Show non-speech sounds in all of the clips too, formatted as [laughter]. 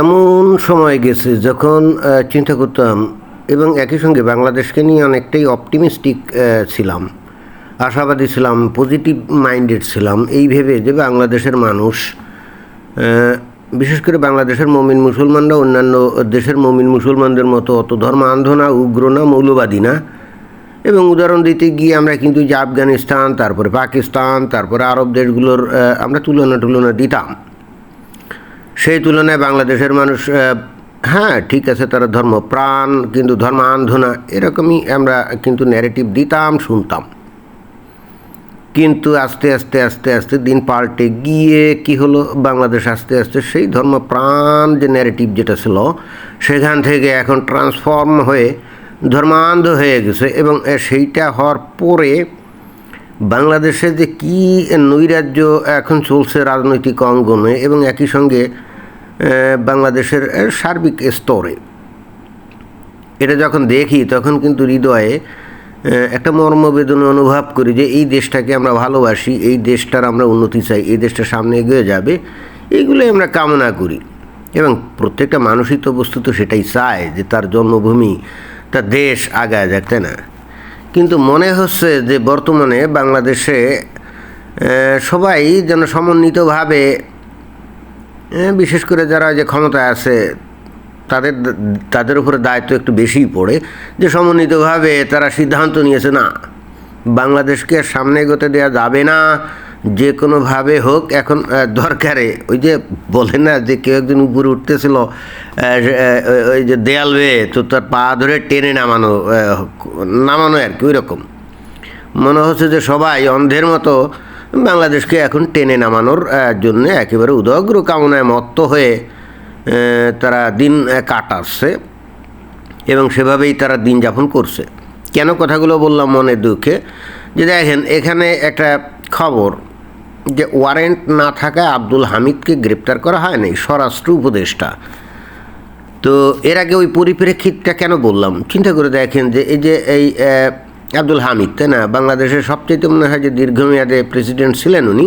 এমন সময় গেছে যখন চিন্তা করতাম এবং একই সঙ্গে বাংলাদেশকে নিয়ে অনেকটাই অপটিমিস্টিক ছিলাম। আশাবাদী ছিলাম পজিটিভ মাইন্ডেড ছিলাম। এই ভেবে যে বাংলাদেশের মানুষ বিশেষ করে বাংলাদেশের মমিন মুসলমানরা অন্যান্য দেশের মমিন মুসলমানদের মতো অত ধর্মান্ধ না, উগ্র না, মৌলবাদী না। এবং উদাহরণ দিতে গিয়ে আমরা কিন্তু যে আফগানিস্তান, তারপরে পাকিস্তান, তারপরে আরব দেশগুলোর আমরা তুলনা টুলনা দিতাম। সেই তুলনায় বাংলাদেশের মানুষ হ্যাঁ ঠিক আছে, তারা ধর্মপ্রাণ কিন্তু ধর্মান্ধ না এরকমই আমরা কিন্তু ন্যারেটিভ দিতাম, শুনতাম। কিন্তু আস্তে আস্তে আস্তে আস্তে দিন পাল্টে গিয়ে কি হলো? বাংলাদেশ আস্তে আস্তে সেই ধর্মপ্রাণ যে ন্যারেটিভ যেটা ছিল, সেখান থেকে এখন ট্রান্সফর্ম হয়ে ধর্মান্ধ হয়ে গেছে এবং সেইটা হওয়ার পরে বাংলাদেশে যে কি নৈরাজ্য এখন চলছে রাজনৈতিক অঙ্গনে এবং একই সঙ্গে বাংলাদেশের সার্বিক স্তরে। এটা যখন দেখি, তখন কিন্তু হৃদয়ে একটা মর্মবেদনা অনুভব করি যে এই দেশটাকে আমরা ভালোবাসি, এই দেশটার আমরা উন্নতি চাই, এই দেশটা সামনে এগিয়ে যাবে এইগুলোই আমরা কামনা করি। এবং প্রত্যেকটা মানুষই তো সেটাই চায় যে তার জন্মভূমি, তার দেশ আগায় যাক, তাই না? কিন্তু মনে হচ্ছে যে বর্তমানে বাংলাদেশে সবাই যেন সমন্বিতভাবে বিশেষ করে যারা যে ক্ষমতায় আছে, তাদের তাদের উপরে দায়িত্ব একটু বেশিই পড়ে, যে সমন্বিতভাবে তারা সিদ্ধান্ত নিয়েছে, না, বাংলাদেশকে সামনে এগোতে দেওয়া যাবে না। যে কোনোভাবে হোক, এখন দরকারে। ওই যে বলে না যে কেউ একজন উপরে উঠতেছিল ওই যে দেয়াল বেয়ে, তো তার পা ধরে টেনে নামানো নামানো আর কি ওই রকম মনে হচ্ছে যে সবাই অন্ধের মতো বাংলাদেশকে এখন টেনে নামানোর জন্য একেবারে উদগ্র কামনায় মত্ত হয়ে তারা দিন কাটাচ্ছে এবং সেভাবেই তারা দিন যাপন করছে। কেন কথাগুলো বললাম মনের দুঃখে? যে দেখেন, এখানে একটা খবর যে ওয়ারেন্ট না থাকায় আব্দুল হামিদকে গ্রেপ্তার করা হয় নাই স্বরাষ্ট্র উপদেষ্টা। তো এর আগে ওই পরিপ্রেক্ষিতটা কেন বললাম? চিন্তা করে দেখেন যে এই যে এই আব্দুল হামিদ, তাই না? বাংলাদেশের সবচেয়ে মনে হয় যে দীর্ঘমেয়াদে প্রেসিডেন্ট ছিলেন উনি।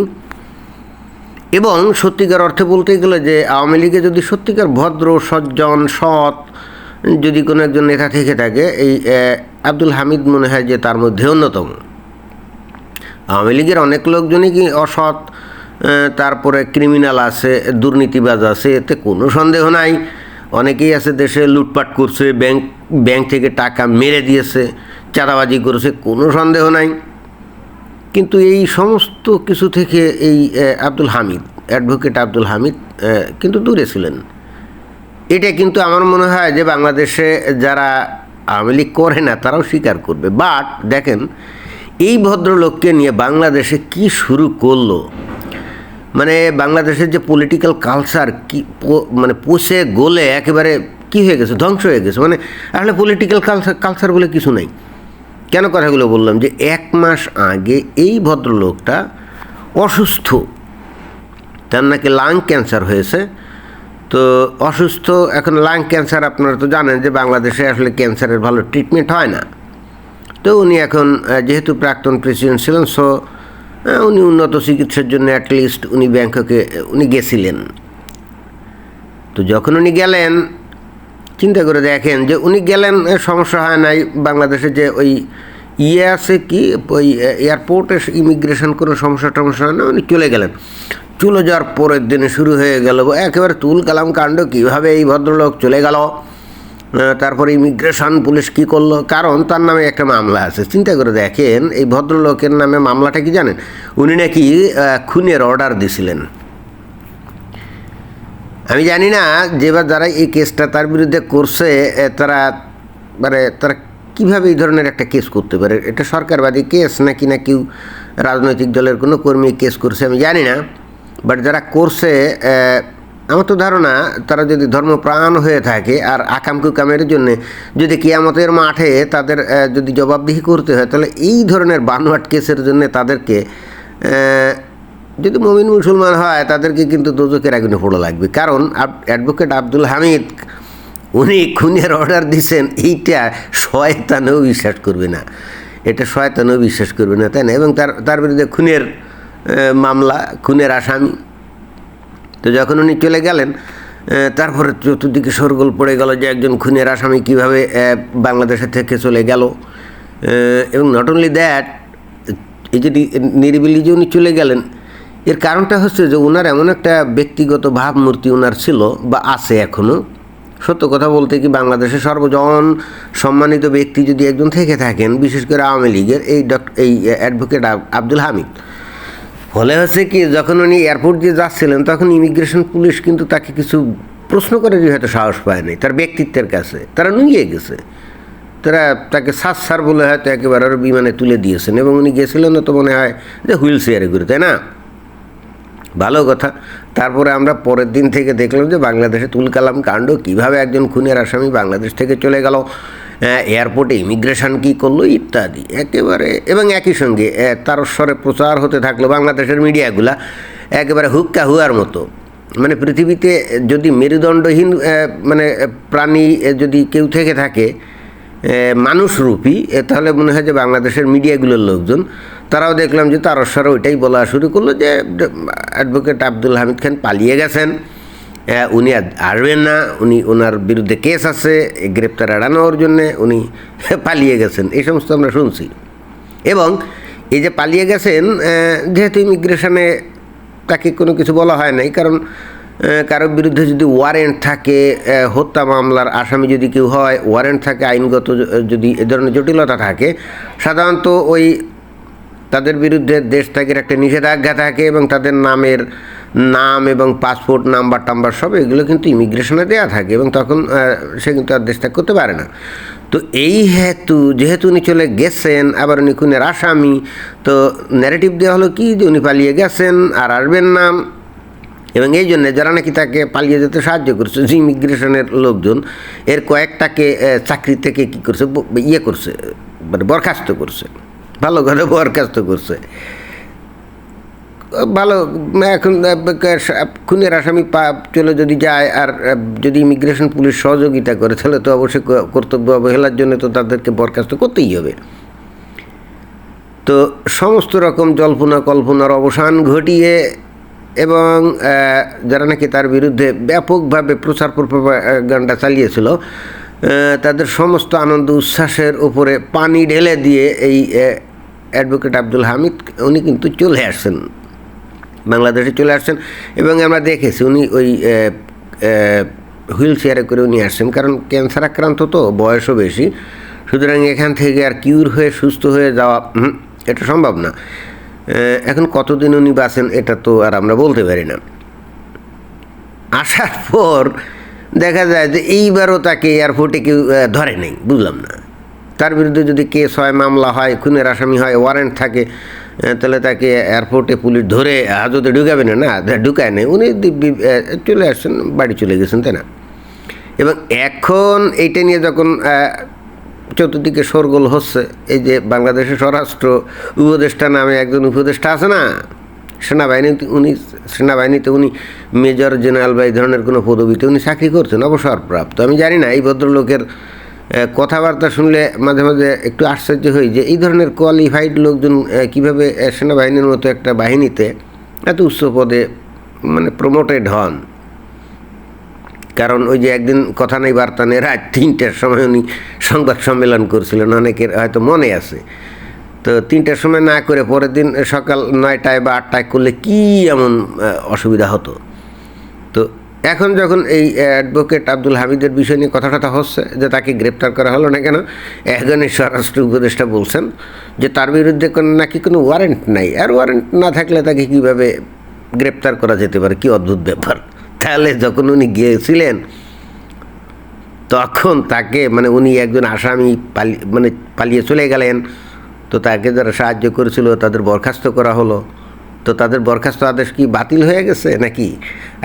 এবং সত্যিকার অর্থে বলতে গেলে যে আওয়ামী লীগে যদি সত্যিকার ভদ্র, সজ্জন, সৎ যদি কোনো একজন নেতা থেকে থাকে, এই আব্দুল হামিদ মনে হয় যে তার মধ্যে অন্যতম। আওয়ামী লীগের অনেক লোকজনই কি অসৎ তারপরে ক্রিমিনাল আছে, দুর্নীতিবাজ আছে, এতে কোনো সন্দেহ নাই। অনেকেই আছে দেশে লুটপাট করছে ব্যাংক ব্যাংক থেকে টাকা মেরে দিয়েছে, চাঁদাবাজি করেছে, কোনো সন্দেহ নাই। কিন্তু এই সমস্ত কিছু থেকে এই আব্দুল হামিদ অ্যাডভোকেট আব্দুল হামিদ কিন্তু দূরে ছিলেন। এটা কিন্তু আমার মনে হয় যে বাংলাদেশে যারা আওয়ামী লীগ করে না, তারাও স্বীকার করবে। বাট দেখেন এই ভদ্রলোককে নিয়ে বাংলাদেশে কি শুরু করল? মানে বাংলাদেশের যে পলিটিক্যাল কালচার কি মানে পুষে গলে একেবারে কি হয়ে গেছে? ধ্বংস হয়ে গেছে। মানে আসলে পলিটিক্যাল কালচার কালচার বলে কিছু নেই। কেন কথাগুলো বললাম? যে এক মাস আগে এই ভদ্রলোকটা অসুস্থ। তার নাকি লাং ক্যান্সার হয়েছে। তো অসুস্থ, এখন লাং ক্যান্সার আপনারা তো জানেন যে বাংলাদেশে আসলে ক্যান্সারের ভালো ট্রিটমেন্ট হয় না। তো উনি এখন যেহেতু প্রাক্তন প্রেসিডেন্ট ছিলেন সো উনি উন্নত চিকিৎসার জন্য অ্যাটলিস্ট উনি ব্যাংককে, উনি গেছিলেন। তো যখন উনি গেলেন, চিন্তা করে দেখেন যে উনি গেলেন সমস্যা হয় নাই, বাংলাদেশে যে ওই ইয়ে আছে কি, ওই এয়ারপোর্টে ইমিগ্রেশন কোনো সমস্যা টমস্যা হয় না, উনি চলে গেলেন। চলে যাওয়ার পরের দিনে শুরু হয়ে গেল, একেবারে তুল কালাম কাণ্ড, কীভাবে এই ভদ্রলোক চলে গেল? তারপরে ইমিগ্রেশন, পুলিশ কি করল? কারণ তার নামে একটা মামলা আছে। চিন্তা করে দেখেন, এই ভদ্রলোকের নামে মামলাটা কি জানেন? উনি নাকি খুনের অর্ডার দিছিলেন। আমি জানি না যে বা যারা এই কেসটা তার বিরুদ্ধে করছে তারা মানে তারা কীভাবে এই ধরনের একটা কেস করতে পারে? এটা সরকারবাদী কেস নাকি না কেউ রাজনৈতিক দলের কোনো কর্মী কেস করছে? আমি জানি না। বাট যারা করছে আমার তো ধারণা তারা যদি ধর্মপ্রাণ হয়ে থাকে আর আকাম কুকামের জন্যে যদি কিয়ামতের মাঠে তাদের যদি জবাবদিহি করতে হয়, তাহলে এই ধরনের বানোয়াট কেসের জন্য তাদেরকে যদি মমিন মুসলমান হয়, তাদেরকে কিন্তু দোজকের আগুনে ফোড়া লাগবে। কারণ অ্যাডভোকেট আব্দুল হামিদ, উনি খুনের অর্ডার দিছেন, এইটা শয়তানেও বিশ্বাস করবে না। এটা শয়তানেও বিশ্বাস করবে না, তাই না? এবং তার তার বিরুদ্ধে খুনের মামলা, খুনের আসামি তো যখন উনি চলে গেলেন তারপরে চতুর্দিকে সরগোল পড়ে গেল যে একজন খুনের আসামি কীভাবে বাংলাদেশের থেকে চলে গেল। এবং নট অনলি দ্যাট এই যে নিরিবিলি যে উনি চলে গেলেন, এর কারণটা হচ্ছে যে ওনার এমন একটা ব্যক্তিগত ভাবমূর্তি ওনার ছিল বা আছে এখনও সত্য কথা বলতে কি বাংলাদেশের সর্বজন সম্মানিত ব্যক্তি যদি একজন থেকে থাকেন, বিশেষ করে আওয়ামী লীগের এই ডক্টর এই অ্যাডভোকেট আব্দুল হামিদ ফলে হচ্ছে কি, যখন উনি এয়ারপোর্ট দিয়ে যাচ্ছিলেন, তখন ইমিগ্রেশন পুলিশ কিন্তু তাকে কিছু প্রশ্ন করে হয়তো সাহস পায় নাই। তার ব্যক্তিত্বের কাছে। তারা নুইয়ে গেছে। তারা তাকে সাত সার বলে হয়তো একেবারে আরও বিমানে তুলে দিয়েছেন এবং উনি গেছিলেন তো মনে হয় যে হুইল চেয়ারে করে তাই না? ভালো কথা। তারপরে আমরা পরের দিন থেকে দেখলাম যে বাংলাদেশে তুলকালাম কাণ্ড, কীভাবে একজন খুনের আসামি বাংলাদেশ থেকে চলে গেল। এয়ারপোর্টে ইমিগ্রেশন কী করল ইত্যাদি। একেবারে এবং একই সঙ্গে আহ, তার স্বরে প্রচার হতে থাকল বাংলাদেশের মিডিয়াগুলা একেবারে হুক্কা হুয়ার মতো। মানে পৃথিবীতে যদি মেরুদণ্ডহীন মানে প্রাণী যদি কেউ থেকে থাকে মানুষরূপী তাহলে মনে হয় যে বাংলাদেশের মিডিয়াগুলোর লোকজন তারাও দেখলাম যে তার স্বরে ওইটাই বলা শুরু করল যে অ্যাডভোকেট আব্দুল হামিদ খান পালিয়ে গেছেন। উনি আসবেন না, উনি ওনার বিরুদ্ধে কেস আছে গ্রেপ্তার এড়ানোর জন্যে উনি [laughs] পালিয়ে গেছেন, এই সমস্ত আমরা শুনছি। এবং এই যে পালিয়ে গেছেন যেহেতু ইমিগ্রেশনে তাকে কোনো কিছু বলা হয় নাই, কারণ কারোর বিরুদ্ধে যদি ওয়ারেন্ট থাকে হত্যা মামলার আসামি যদি কেউ হয়, ওয়ারেন্ট থাকে, আইনগত যদি এ ধরনের জটিলতা থাকে, সাধারণত ওই তাদের বিরুদ্ধে দেশ ত্যাগের একটা নিষেধাজ্ঞা থাকে এবং তাদের নামের নাম এবং পাসপোর্ট, নাম্বার, টাম্বার সব এগুলো কিন্তু ইমিগ্রেশনে দেওয়া থাকে এবং তখন সে কিন্তু আর দেশ ত্যাগ করতে পারে না। তো এই হেতু, যেহেতু উনি চলে গেছেন, আবার উনি খুনের আসামি, তো ন্যারেটিভ দেওয়া হলো কি? যে উনি পালিয়ে গেছেন, আর আসবেন না। এবং এই জন্য যারা নাকি তাকে পালিয়ে যেতে সাহায্য করছে, যে ইমিগ্রেশনের লোকজন, এর কয়েকটাকে চাকরি থেকে কী করছে ইয়ে করছে মানে বরখাস্ত করছে। ভালো করে বরখাস্ত করছে। ভালো, এখন খুনের আসামি পা, চলে যদি যায় আর যদি ইমিগ্রেশন পুলিশ সহযোগিতা করে, তাহলে তো অবশ্যই কর্তব্য অবহেলার জন্য তো তাদেরকে বরখাস্ত করতেই হবে। তো সমস্ত রকম জল্পনা কল্পনার অবসান ঘটিয়ে এবং যারা নাকি তার বিরুদ্ধে ব্যাপকভাবে প্রচার প্রপাগান্ডা চালিয়েছিল তাদের সমস্ত আনন্দ উচ্ছ্বাসের উপরে পানি ঢেলে দিয়ে এই অ্যাডভোকেট আব্দুল হামিদ, উনি কিন্তু চলে আসছেন। বাংলাদেশে চলে আসছেন এবং আমরা দেখেছি উনি ওই হুইল চেয়ারে করে উনি আসছেন। কারণ ক্যান্সার আক্রান্ত তো, বয়সও বেশি। সুতরাং এখান থেকে আর কিউর হয়ে, সুস্থ হয়ে যাওয়া এটা সম্ভব না। এখন কতদিন উনি বাঁচেন এটা তো আর আমরা বলতে পারি না। আসার পর দেখা যায় যে এইবারও তাকে এয়ারপোর্টে কেউ ধরে নেই, বুঝলাম না। তার বিরুদ্ধে যদি কেস হয় মামলা হয়, খুনের আসামি হয় ওয়ারেন্ট থাকে তাহলে তাকে এয়ারপোর্টে পুলিশ ধরে হাজতে ঢুকাবে না না ঢুকায় নেই। উনি চলে আসছেন, বাড়ি চলে গেছেন, তাই না? এবং এখন এইটা নিয়ে যখন চতুর্দিকে শোরগোল হচ্ছে, এই যে বাংলাদেশের স্বরাষ্ট্র উপদেষ্টা নামে একজন উপদেষ্টা আছে না সেনাবাহিনী উনি, সেনাবাহিনীতে উনি মেজর জেনারেল বা এই ধরনের কোনো পদবিতে উনি চাকরি করছেন, অবসরপ্রাপ্ত। আমি জানি না, এই ভদ্রলোকের কথাবার্তা শুনলে মাঝে মাঝে একটু আশ্চর্য হই যে এই ধরনের কোয়ালিফাইড লোকজন কীভাবে সেনাবাহিনীর মতো একটা বাহিনীতে এত উচ্চ পদে মানে প্রমোটেড হন? কারণ ওই যে একদিন কথা নেই, বার্তা নেই, রাত তিনটার সময় উনি সংবাদ সম্মেলন করছিলেন, অনেকের হয়তো মনে আছে। তো তিনটার সময় না করে পরের দিন সকাল নয়টায় বা আটটায় করলে কি এমন অসুবিধা হতো? তো এখন যখন এই অ্যাডভোকেট আব্দুল হামিদের বিষয় নিয়ে কথা টথা হচ্ছে, যে তাকে গ্রেপ্তার করা হলো না কেন, একজনের স্বরাষ্ট্র উপদেষ্টা বলছেন যে তার বিরুদ্ধে কোনো নাকি কোনো ওয়ারেন্ট নাই। আর ওয়ারেন্ট না থাকলে তাকে কীভাবে গ্রেপ্তার করা যেতে পারে? কি অদ্ভুত ব্যাপার। তাহলে যখন উনি গিয়েছিলেন, তখন তাকে মানে উনি একজন আসামি পালি মানে পালিয়ে চলে গেলেন। তো তাকে যারা সাহায্য করেছিল, তাদের বরখাস্ত করা হলো। তো তাদের বরখাস্ত আদেশ কি বাতিল হয়ে গেছে নাকি?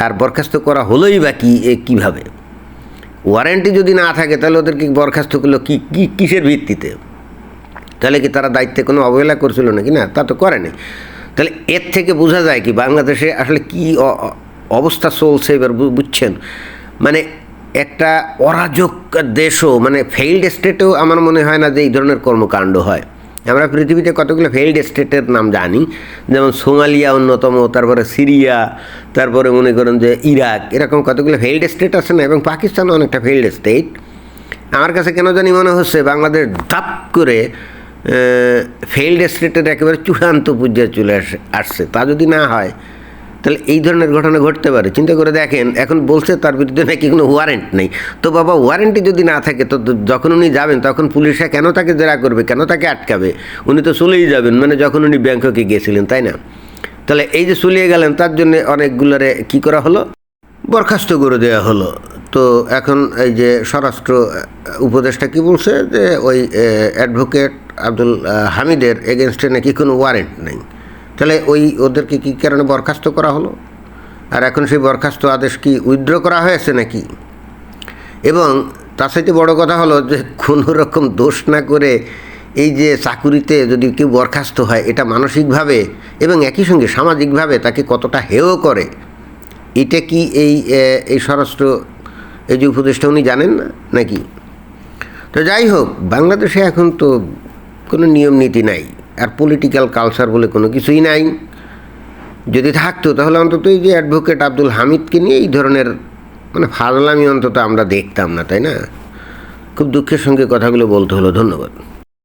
আর বরখাস্ত করা হলোই বা কি, এ কীভাবে? ওয়ারেন্টি যদি না থাকে, তাহলে ওদেরকে বরখাস্ত করল কি কি, কিসের ভিত্তিতে? তাহলে কি তারা দায়িত্বে কোনো অবহেলা করছিল নাকি? না, তা তো করেনি তাহলে এর থেকে বোঝা যায় কি বাংলাদেশে আসলে কি অবস্থা চলছে এবার বুঝছেন? মানে একটা অরাজক দেশও মানে ফেইল্ড স্টেটেও আমার মনে হয় না যে এই ধরনের কর্মকাণ্ড হয়। আমরা পৃথিবীতে কতগুলো ফেল্ড স্টেটের নাম জানি, যেমন সোমালিয়া অন্যতম, তারপরে সিরিয়া, তারপরে মনে করেন যে ইরাক, এরকম কতগুলো ফেল্ড স্টেট আছে না, এবং পাকিস্তানও অনেকটা ফেইল্ড স্টেট আমার কাছে কেন জানি মনে হচ্ছে বাংলাদেশ ধাপ করে ফেইল্ড স্টেটের একেবারে চূড়ান্ত পর্যায়ে চলে আসে, আসছে। তা যদি না হয় তাহলে এই ধরনের ঘটনা ঘটতে পারে। চিন্তা করে দেখেন, এখন বলছে তার বিরুদ্ধে নাকি কোনো ওয়ারেন্ট নেই। তো বাবা ওয়ারেন্টি যদি না থাকে, তো যখন উনি যাবেন, তখন পুলিশরা কেন তাকে জেরা করবে, কেন তাকে আটকাবে? উনি তো চলেই যাবেন মানে যখন উনি ব্যাংককে গিয়েছিলেন, তাই না? তাহলে এই যে চলিয়ে গেলেন, তার জন্য অনেকগুলোরে কি করা হলো? বরখাস্ত করে দেওয়া হলো। তো এখন এই যে স্বরাষ্ট্র উপদেষ্টা কি বলছে? যে ওই অ্যাডভোকেট আব্দুল হামিদের এগেনস্টে নাকি কোনো ওয়ারেন্ট নেই। তাহলে ওই ওদেরকে কী কারণে বরখাস্ত করা হলো? আর এখন সেই বরখাস্ত আদেশ কি উইথড্র করা হয়েছে নাকি? এবং তার সাথে বড় কথা হলো যে কোনো রকম দোষ না করে এই যে চাকুরিতে যদি কেউ বরখাস্ত হয়, এটা মানসিকভাবে এবং একই সঙ্গে সামাজিকভাবে তাকে কতটা হেয় করে, এটা কি এই এই স্বরাষ্ট্র, এই যে উপদেষ্টা উনি জানেন না নাকি? তো যাই হোক, বাংলাদেশে এখন তো কোনো নিয়ম নীতি নাই। আর পলিটিক্যাল কালচার বলে কোনো কিছুই নাই। যদি থাকতো, তাহলে অন্তত এই যে অ্যাডভোকেট আব্দুল হামিদকে নিয়ে এই ধরনের মানে ফাজলামি অন্তত আমরা দেখতাম না, তাই না? খুব দুঃখের সঙ্গে কথাগুলো বলতে হলো, ধন্যবাদ।